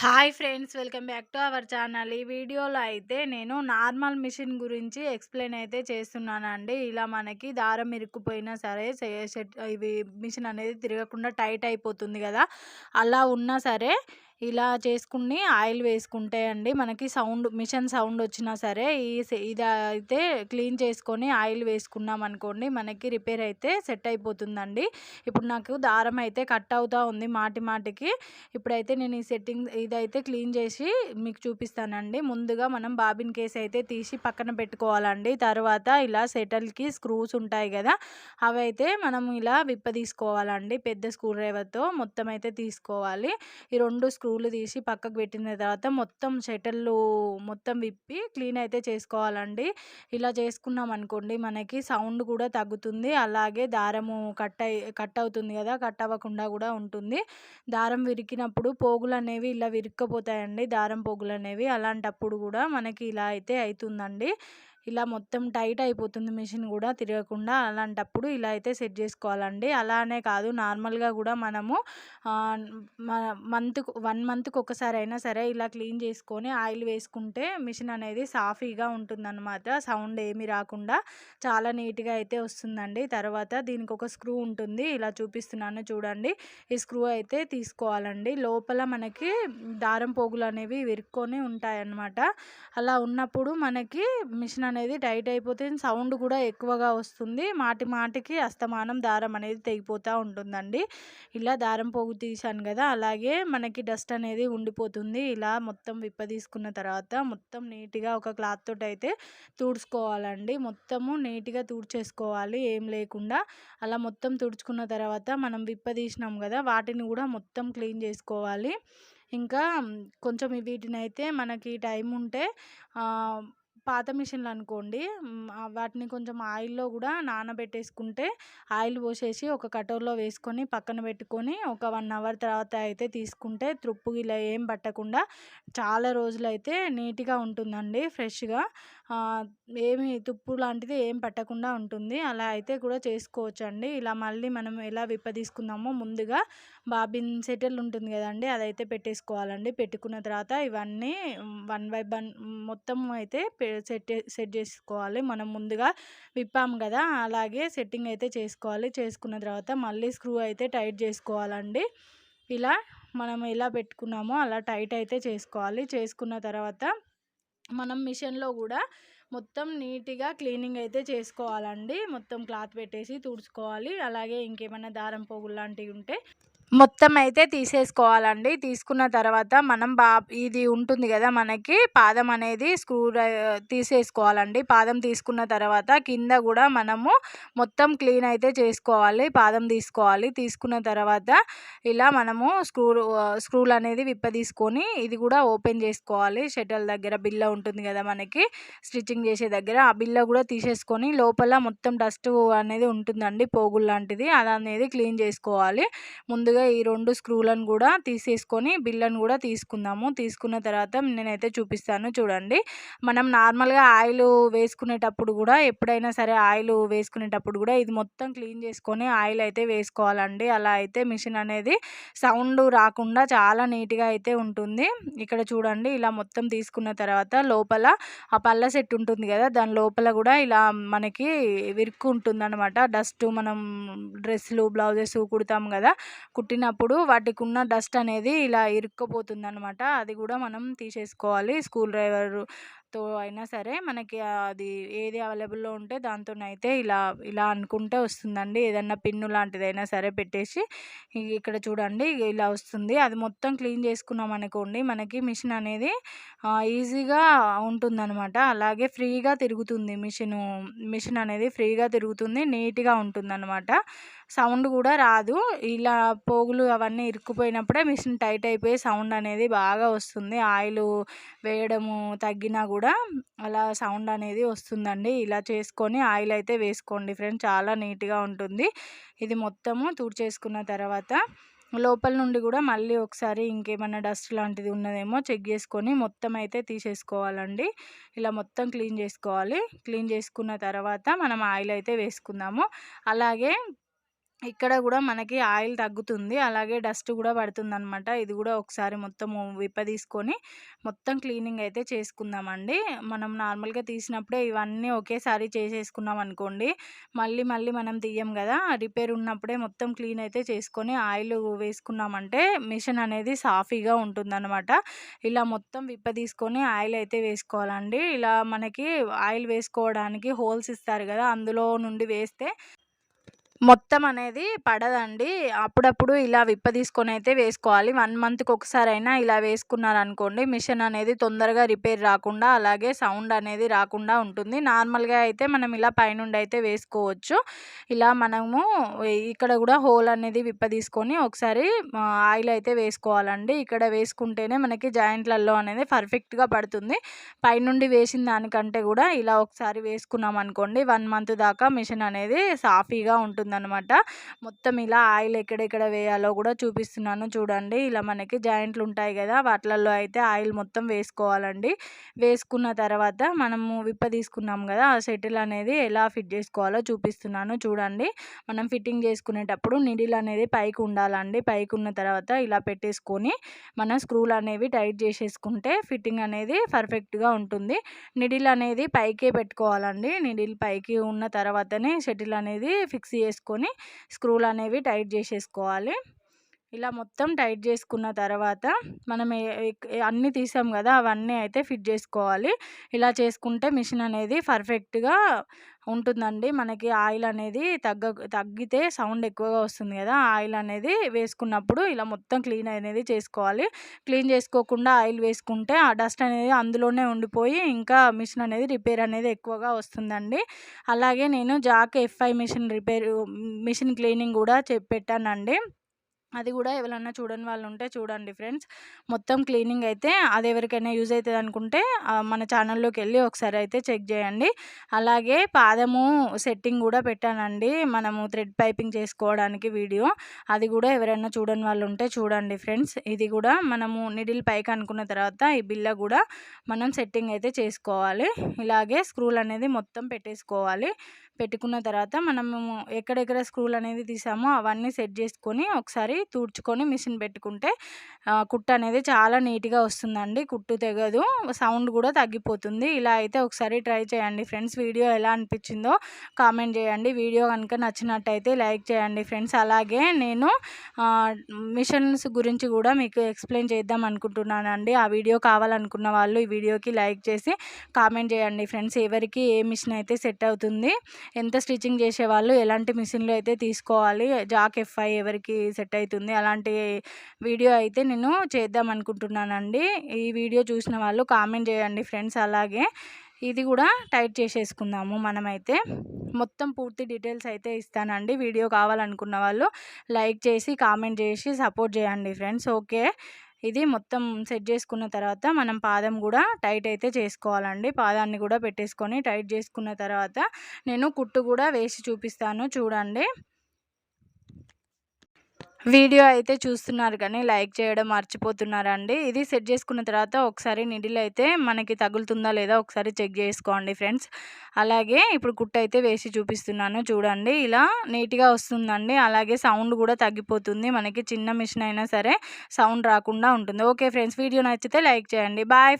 Hi friends welcome back to our channel. ఈ వీడియోలో అయితే నేను నార్మల్ మిషన్ గురించి ఎక్స్ప్లెయిన్ అయితే చేస్తున్నానండి. ఇలా మనకి దారం ఇరుక్కుపోయినా సరే ఇవి మిషన్ అనేది తిరగకుండా టైట్ అయిపోతుంది కదా. అలా ఉన్నా సరే ఇలా చేసుకుని ఆయిల్ వేసుకుంటే అండి మనకి సౌండ్ మిషన్ సౌండ్ వచ్చినా సరే ఈ ఇది అయితే క్లీన్ చేసుకొని ఆయిల్ వేసుకున్నాం అనుకోండి మనకి రిపేర్ అయితే సెట్ అయిపోతుందండి. ఇప్పుడు నాకు దారం అయితే కట్ అవుతూ ఉంది మాటి మాటికి. ఇప్పుడైతే నేను ఈ సెట్టింగ్ ఇదైతే క్లీన్ చేసి మీకు చూపిస్తానండి. ముందుగా మనం బాబిన్ కేస్ అయితే తీసి పక్కన పెట్టుకోవాలండి. తర్వాత ఇలా సెటల్కి స్క్రూస్ ఉంటాయి కదా అవి అయితే మనం ఇలా విప్ప తీసుకోవాలండి. పెద్ద స్క్రూ డ్రైవర్తో మొత్తం అయితే తీసుకోవాలి. ఈ రెండు స్క్రూలు తీసి పక్కకు పెట్టిన తర్వాత మొత్తం షెటర్లు మొత్తం విప్పి క్లీన్ అయితే చేసుకోవాలండి. ఇలా చేసుకున్నాం అనుకోండి మనకి సౌండ్ కూడా తగ్గుతుంది. అలాగే దారము కట్ అయి కట్ అవుతుంది కదా కట్ అవ్వకుండా కూడా ఉంటుంది. దారం విరికినప్పుడు పోగులు అనేవి ఇలా విరిక్కపోతాయండి. దారం పోగులు అనేవి అలాంటప్పుడు కూడా మనకి ఇలా అయితే అవుతుందండి. ఇలా మొత్తం టైట్ అయిపోతుంది మిషన్ కూడా తిరగకుండా అలాంటప్పుడు ఇలా అయితే సెట్ చేసుకోవాలండి. అలానే కాదు నార్మల్గా కూడా మనము మంత్కు వన్ మంత్కి ఒకసారి అయినా సరే ఇలా క్లీన్ చేసుకొని ఆయిల్ వేసుకుంటే మిషన్ అనేది సాఫీగా ఉంటుందన్నమాట. సౌండ్ ఏమి రాకుండా చాలా నీట్గా అయితే వస్తుందండి. తర్వాత దీనికి ఒక స్క్రూ ఉంటుంది. ఇలా చూపిస్తున్నాను చూడండి. ఈ స్క్రూ అయితే తీసుకోవాలండి. లోపల మనకి దారం పోగులు అనేవి విరుక్కొని ఉంటాయన్నమాట. అలా ఉన్నప్పుడు మనకి మిషన్ అనేది టైట్ అయిపోతే సౌండ్ కూడా ఎక్కువగా వస్తుంది. మాటి మాటికి అస్తమానం దారం అనేది తెగిపోతూ ఉంటుందండి. ఇలా దారం పోగు తీసాను కదా అలాగే మనకి డస్ట్ అనేది ఉండిపోతుంది. ఇలా మొత్తం విప్ప తీసుకున్న తర్వాత మొత్తం నీట్గా ఒక క్లాత్ తోటి అయితే తుడుచుకోవాలండి. మొత్తము నీట్గా తుడిచేసుకోవాలి ఏం లేకుండా. అలా మొత్తం తుడుచుకున్న తర్వాత మనం విప్ప తీసినాం కదా వాటిని కూడా మొత్తం క్లీన్ చేసుకోవాలి. ఇంకా కొంచెం వీటిని అయితే మనకి టైం ఉంటే పాత మిషన్లు అనుకోండి వాటిని కొంచెం ఆయిల్లో కూడా నానబెట్టేసుకుంటే ఆయిల్ పోసేసి ఒక కటోర్లో వేసుకొని పక్కన పెట్టుకొని ఒక వన్ అవర్ తర్వాత అయితే తీసుకుంటే త్రుప్పు ఇలా ఏం పట్టకుండా చాలా రోజులు అయితే నీట్గా ఉంటుందండి ఫ్రెష్గా. ఏమి తుప్పు లాంటిది ఏం పట్టకుండా ఉంటుంది. అలా అయితే కూడా చేసుకోవచ్చు అండి ఇలా మళ్ళీ మనం ఎలా విప్ప తీసుకుందామో ముందుగా బాబిన్ సెటిల్ ఉంటుంది కదండి అదైతే పెట్టేసుకోవాలండి. పెట్టుకున్న తర్వాత ఇవన్నీ వన్ బై వన్ మొత్తం అయితే సెట్ సెట్ చేసుకోవాలి. మనం ముందుగా విప్పాము కదా అలాగే సెట్టింగ్ అయితే చేసుకోవాలి. చేసుకున్న తర్వాత మళ్ళీ స్క్రూ అయితే టైట్ చేసుకోవాలండి. ఇలా మనం ఎలా పెట్టుకున్నామో అలా టైట్ అయితే చేసుకోవాలి. చేసుకున్న తర్వాత మనం మిషన్లో కూడా మొత్తం నీట్గా క్లీనింగ్ అయితే చేసుకోవాలండి. మొత్తం క్లాత్ పెట్టేసి తుడుచుకోవాలి. అలాగే ఇంకేమైనా దారం పోగులు లాంటివి ఉంటే మొత్తం అయితే తీసేసుకోవాలండి. తీసుకున్న తర్వాత మనం బా ఇది ఉంటుంది కదా మనకి పాదం అనేది స్క్రూ తీసేసుకోవాలండి. పాదం తీసుకున్న తర్వాత కింద కూడా మనము మొత్తం క్లీన్ అయితే చేసుకోవాలి. పాదం తీసుకోవాలి. తీసుకున్న తర్వాత ఇలా మనము స్క్రూ స్క్రూలు అనేది విప్ప తీసుకొని ఇది కూడా ఓపెన్ చేసుకోవాలి. షటిల్ దగ్గర బిల్ల ఉంటుంది కదా మనకి స్టిచ్చింగ్ చేసే దగ్గర ఆ బిల్ల కూడా తీసేసుకొని లోపల మొత్తం డస్ట్ అనేది ఉంటుందండి పోగులు లాంటిది. అది అనేది క్లీన్ చేసుకోవాలి. ముందుగా ఈ రెండు స్క్రూలను కూడా తీసేసుకొని బిల్లను కూడా తీసుకుందాము. తీసుకున్న తర్వాత నేనైతే చూపిస్తాను చూడండి. మనం నార్మల్గా ఆయిల్ వేసుకునేటప్పుడు కూడా ఎప్పుడైనా సరే ఆయిల్ వేసుకునేటప్పుడు కూడా ఇది మొత్తం క్లీన్ చేసుకొని ఆయిల్ అయితే వేసుకోవాలండి. అలా అయితే మిషన్ అనేది సౌండ్ రాకుండా చాలా నీట్గా అయితే ఉంటుంది. ఇక్కడ చూడండి ఇలా మొత్తం తీసుకున్న తర్వాత లోపల ఆ పళ్ళ సెట్ ఉంటుంది కదా దాని లోపల కూడా ఇలా మనకి విరుక్కు ఉంటుంది అనమాట డస్ట్ మనం డ్రెస్సులు బ్లౌజెస్ కుడతాం కదా కుట్టినప్పుడు వాటికి ఉన్న డస్ట్ అనేది ఇలా ఇరుక్కుపోతుంది అనమాట అది కూడా మనం తీసేసుకోవాలి. స్కూల్ డ్రైవర్తో అయినా సరే మనకి అది ఏది అవైలబుల్లో ఉంటే దాంతోనైతే ఇలా ఇలా అనుకుంటే వస్తుందండి. ఏదన్నా పిన్ను లాంటిదైనా సరే పెట్టేసి ఇక్కడ చూడండి ఇలా వస్తుంది. అది మొత్తం క్లీన్ చేసుకున్నాం అనుకోండి మనకి మిషన్ అనేది ఈజీగా ఉంటుందన్నమాట. అలాగే ఫ్రీగా తిరుగుతుంది మిషను మిషన్ అనేది ఫ్రీగా తిరుగుతుంది నీట్గా ఉంటుందన్నమాట. సౌండ్ కూడా రాదు. ఇలా పోగులు అవన్నీ ఇరుక్కుపోయినప్పుడే మిషన్ టైట్ అయిపోయి సౌండ్ అనేది బాగా వస్తుంది. ఆయిల్ వేయడము తగ్గినా కూడా అలా సౌండ్ అనేది వస్తుందండి. ఇలా చేసుకొని ఆయిల్ అయితే వేసుకోండి ఫ్రెండ్స్. చాలా నీట్గా ఉంటుంది. ఇది మొత్తము తుడిచేసుకున్న తర్వాత లోపల నుండి కూడా మళ్ళీ ఒకసారి ఇంకేమైనా డస్ట్ లాంటిది ఉన్నదేమో చెక్ చేసుకొని మొత్తం అయితే తీసేసుకోవాలండి. ఇలా మొత్తం క్లీన్ చేసుకోవాలి. క్లీన్ చేసుకున్న తర్వాత మనం ఆయిల్ అయితే వేసుకుందాము. అలాగే ఇక్కడ కూడా మనకి ఆయిల్ తగ్గుతుంది. అలాగే డస్ట్ కూడా పడుతుందనమాట ఇది కూడా ఒకసారి మొత్తం విప్పదీసుకొని మొత్తం క్లీనింగ్ అయితే చేసుకుందామండి. మనం నార్మల్గా తీసినప్పుడే ఇవన్నీ ఒకేసారి చేసేసుకున్నాం అనుకోండి మళ్ళీ మళ్ళీ మనం తీయం కదా. రిపేర్ ఉన్నప్పుడే మొత్తం క్లీన్ అయితే చేసుకొని ఆయిల్ వేసుకున్నామంటే మిషన్ అనేది సాఫీగా ఉంటుందన్నమాట. ఇలా మొత్తం విప్పదీసుకొని ఆయిల్ అయితే వేసుకోవాలండి. ఇలా మనకి ఆయిల్ వేసుకోవడానికి హోల్స్ ఇస్తారు కదా అందులో నుండి వేస్తే మొత్తం అనేది పడదండి. అప్పుడప్పుడు ఇలా విప్ప తీసుకొని అయితే వేసుకోవాలి. వన్ మంత్కి ఒకసారి అయినా ఇలా వేసుకున్నారనుకోండి మిషన్ అనేది తొందరగా రిపేర్ రాకుండా అలాగే సౌండ్ అనేది రాకుండా ఉంటుంది. నార్మల్గా అయితే మనం ఇలా పైనుండి అయితే వేసుకోవచ్చు. ఇలా మనము ఇక్కడ కూడా హోల్ అనేది విప్ప తీసుకొని ఒకసారి ఆయిల్ అయితే వేసుకోవాలండి. ఇక్కడ వేసుకుంటేనే మనకి జాయింట్లలో అనేది పర్ఫెక్ట్గా పడుతుంది. పైనుండి వేసిన దానికంటే కూడా ఇలా ఒకసారి వేసుకున్నాం అనుకోండి వన్ మంత్ దాకా మిషన్ అనేది సాఫీగా ఉంటుంది. ఉంటుందన్నమాట. మొత్తం ఇలా ఆయిల్ ఎక్కడెక్కడ వేయాలో కూడా చూపిస్తున్నాను చూడండి. ఇలా మనకి జాయింట్లు ఉంటాయి కదా! వాటిలలో అయితే ఆయిల్ మొత్తం వేసుకోవాలండి. వేసుకున్న తర్వాత మనము విప్ప తీసుకున్నాం కదా! ఆ సెటిల్ అనేది ఎలా ఫిట్ చేసుకోవాలో చూపిస్తున్నాను చూడండి. మనం ఫిట్టింగ్ చేసుకునేటప్పుడు నిడిల్ అనేది పైకి ఉండాలండి. పైకి ఉన్న తర్వాత ఇలా పెట్టేసుకొని మన స్క్రూలు అనేవి టైట్ చేసేసుకుంటే ఫిట్టింగ్ అనేది పర్ఫెక్ట్గా ఉంటుంది. నిడిల్ అనేది పైకే పెట్టుకోవాలండి. నిడిల్ పైకి ఉన్న తర్వాతనే షటిల్ అనేది ఫిక్స్ చేసి చేసుకొని స్క్రూలు అనేవి టైట్ చేసేసుకోవాలి. ఇలా మొత్తం టైట్ చేసుకున్న తర్వాత మనం అన్నీ తీసాం కదా అవన్నీ అయితే ఫిట్ చేసుకోవాలి. ఇలా చేసుకుంటే మిషన్ అనేది పర్ఫెక్ట్గా ఉంటుందండి. మనకి ఆయిల్ అనేది తగ్గ తగ్గితే సౌండ్ ఎక్కువగా వస్తుంది కదా ఆయిల్ అనేది వేసుకున్నప్పుడు ఇలా మొత్తం క్లీన్ అనేది చేసుకోవాలి. క్లీన్ చేసుకోకుండా ఆయిల్ వేసుకుంటే ఆ డస్ట్ అనేది అందులోనే ఉండిపోయి ఇంకా మిషన్ అనేది రిపేర్ అనేది ఎక్కువగా వస్తుందండి. అలాగే నేను jack FI machine repair machine cleaning కూడా చెప్పి పెట్టానండి. అది కూడా ఎవరన్నా చూడని వాళ్ళు ఉంటే చూడండి ఫ్రెండ్స్. మొత్తం క్లీనింగ్ అయితే అది ఎవరికైనా యూజ్ అవుతుంది అనుకుంటే మన ఛానల్లోకి వెళ్ళి ఒకసారి అయితే చెక్ చేయండి. అలాగే పాదము సెట్టింగ్ కూడా పెట్టానండి. మనము థ్రెడ్ పైపింగ్ చేసుకోవడానికి వీడియో. అది కూడా ఎవరైనా చూడని వాళ్ళు ఉంటే చూడండి ఫ్రెండ్స్. ఇది కూడా మనము నిడిల్ పైకి అనుకున్న తర్వాత ఈ బిల్ల కూడా మనం సెట్టింగ్ అయితే చేసుకోవాలి. ఇలాగే స్క్రూలు అనేది మొత్తం పెట్టేసుకోవాలి. పెట్టుకున్న తర్వాత మనము ఎక్కడెక్కడ స్క్రూలు అనేది తీసామో అవన్నీ సెట్ చేసుకొని ఒకసారి తూడ్చుకొని మిషన్ పెట్టుకుంటే కుట్టు అనేది చాలా నీట్గా వస్తుందండి. కుట్టు తెగదు సౌండ్ కూడా తగ్గిపోతుంది. ఇలా అయితే ఒకసారి ట్రై చేయండి ఫ్రెండ్స్. వీడియో ఎలా అనిపించిందో కామెంట్ చేయండి. వీడియో కనుక నచ్చినట్టయితే లైక్ చేయండి ఫ్రెండ్స్. అలాగే నేను మిషన్స్ గురించి కూడా మీకు ఎక్స్ప్లెయిన్ చేద్దాం అనుకుంటున్నానండి. ఆ వీడియో కావాలనుకున్న వాళ్ళు ఈ వీడియోకి లైక్ చేసి కామెంట్ చేయండి ఫ్రెండ్స్. ఎవరికి ఏ మిషన్ అయితే సెట్ అవుతుంది ఎంత స్టిచ్చింగ్ చేసేవాళ్ళు ఎలాంటి మిషన్లు అయితే తీసుకోవాలి జాక్ ఎఫ్ఐ ఎవరికి సెట్ అవుతుంది అలాంటి వీడియో అయితే నేను చేద్దాం అనుకుంటున్నానండి. ఈ వీడియో చూసిన వాళ్ళు కామెంట్ చేయండి ఫ్రెండ్స్ అలాగే. ఇది కూడా టైట్ చేసేసుకుందాము మనమైతే. మొత్తం పూర్తి డీటెయిల్స్ అయితే ఇస్తానండి. వీడియో కావాలనుకున్న వాళ్ళు లైక్ చేసి కామెంట్ చేసి సపోర్ట్ చేయండి ఫ్రెండ్స్. ఓకే. ఇది మొత్తం సెట్ చేసుకున్న తర్వాత మనం పాదం కూడా టైట్ అయితే చేసుకోవాలండి. పాదాన్ని కూడా పెట్టేసుకొని టైట్ చేసుకున్న తర్వాత నేను కుట్టు కూడా వేసి చూపిస్తాను. చూడండి. వీడియో అయితే చూస్తున్నారు కానీ లైక్ చేయడం మర్చిపోతున్నారండి. ఇది సెట్ చేసుకున్న తర్వాత ఒకసారి నిడిల్ అయితే మనకి తగులుతుందా లేదా ఒకసారి చెక్ చేసుకోండి ఫ్రెండ్స్. అలాగే ఇప్పుడు కుట్ట అయితే వేసి చూపిస్తున్నాను చూడండి. ఇలా నీట్గా వస్తుందండి. అలాగే సౌండ్ కూడా తగ్గిపోతుంది. మనకి చిన్న మిషన్ అయినా సరే సౌండ్ రాకుండా ఉంటుంది. ఓకే ఫ్రెండ్స్ వీడియో నచ్చితే లైక్ చేయండి. బాయ్